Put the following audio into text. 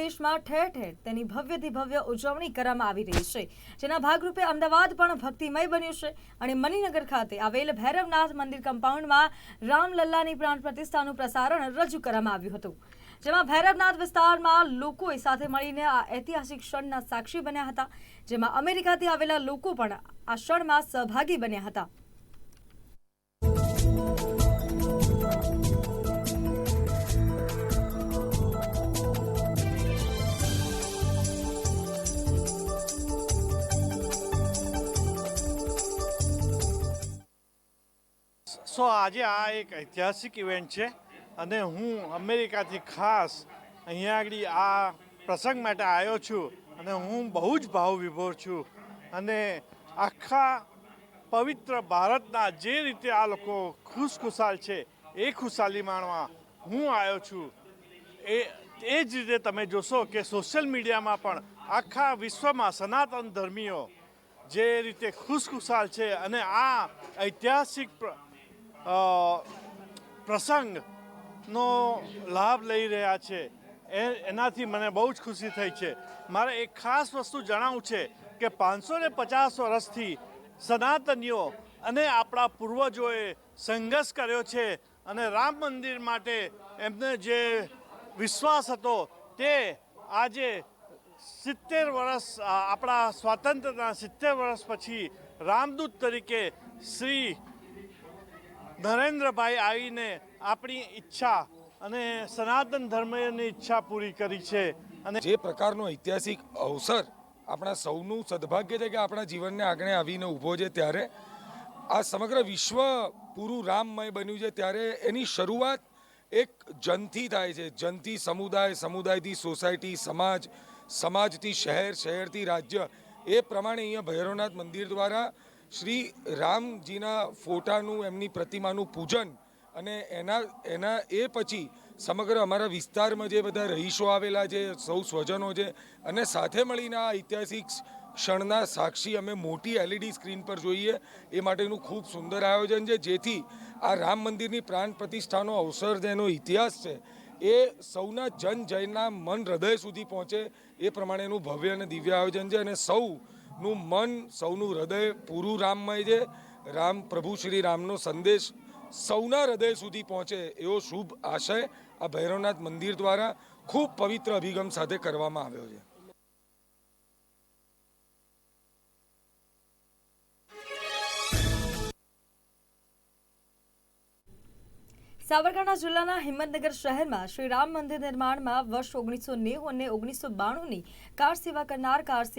દેશમાં ઠેર ઠેર તેની ભવ્યથી ભવ્ય ઉજવણી કરવામાં આવી રહી છે. જેના ભાગરૂપે અમદાવાદ પણ ભક્તિમય બન્યું છે અને મણિનગર ખાતે આવેલ ભૈરવનાથ મંદિર કમ્પાઉન્ડમાં રામલલ્લાની પ્રાણ પ્રતિષ્ઠાનું પ્રસારણ રજૂ કરવામાં આવ્યું હતું. જેમાં ભૈરવનાથ વિસ્તારમાં લોકોએ સાથે મળીને આ ઐતિહાસિક ક્ષણના સાક્ષી બન્યા હતા. જેમાં અમેરિકાથી આવેલા લોકો પણ આ ક્ષણમાં સહભાગી બન્યા હતા. સો આજે આ એક ઐતિહાસિક ઇવેન્ટ છે અને હું અમેરિકાથી ખાસ અહીંયા આગળ આ પ્રસંગ માટે આવ્યો છું અને હું બહુ જ ભાવ વિભોર છું. અને આખા પવિત્ર ભારતના જે રીતે આ લોકો ખુશખુશાલ છે એ ખુશાલી માણવા હું આવ્યો છું. એ એ જ રીતે તમે જોશો કે સોશિયલ મીડિયામાં પણ આખા વિશ્વમાં સનાતન ધર્મીઓ જે રીતે ખુશખુશાલ છે અને આ ઐતિહાસિક પ્રસંગનો લાભ લઈ રહ્યા છે. એ, એનાથી મને બહુ જ ખુશી થઈ છે. મારે એક ખાસ વસ્તુ જણાવવું છે કે પાંચસો ને પચાસ વર્ષથી સનાતનીઓ અને આપણા પૂર્વજોએ સંઘર્ષ કર્યો છે અને રામ મંદિર માટે એમને જે વિશ્વાસ હતો તે આજે સિત્તેર વર્ષ, આપણા સ્વાતંત્રતા સિત્તેર વર્ષ પછી રામદૂત તરીકે શ્રી નરેન્દ્રભાઈ આવીને આપણી ઈચ્છા અને સનાતન ધર્મની ઈચ્છા પૂરી કરી છે અને જે પ્રકારનો ઐતિહાસિક અવસર આપણા સૌનું સદભાગ્ય છે કે આપણા જીવનને આગળ આવીને ઊભો છે ત્યારે, આ સમગ્ર વિશ્વ પૂરું રામમય બન્યું છે ત્યારે એની શરૂઆત એક જનથી થાય છે. જનથી સમુદાય, સમુદાયથી સોસાયટી, સમાજ, સમાજથી શહેર, શહેરથી રાજ્ય. એ પ્રમાણે અહીંયા ભૈરવનાથ મંદિર દ્વારા શ્રી રામજીના ફોટાનું, એમની પ્રતિમાનું પૂજન અને એના એના એ પછી સમગ્ર અમારા વિસ્તારમાં જે બધા રહીશો આવેલા છે, સૌ સ્વજનો છે, અને સાથે મળીને આ ઐતિહાસિક ક્ષણના સાક્ષી અમે મોટી એલઈડી સ્ક્રીન પર જોઈએ, એ માટેનું ખૂબ સુંદર આયોજન છે, જેથી આ રામ મંદિરની પ્રાણ પ્રતિષ્ઠાનો અવસર જેનો ઇતિહાસ છે, એ સૌના જન જયના મન હૃદય સુધી પહોંચે, એ પ્રમાણેનું ભવ્ય અને દિવ્ય આયોજન છે, અને સૌનું મન સૌનું હૃદય પૂરું રામમય છે. રામ પ્રભુ શ્રી રામનો સંદેશ સૌના હૃદય સુધી પહોંચે એવો શુભ આશય આ ભૈરવનાથ મંદિર દ્વારા ખૂબ પવિત્ર અભિગમ સાથે કરવામાં આવ્યો છે. સાબરકાંઠા જિલ્લાના હિંમતનગર શહેરમાં શ્રી રામ મંદિર નિર્માણમાં વર્ષ ઓગણીસો નેવું અને ઓગણીસો બાણુંની કાર સેવા કરનાર કાર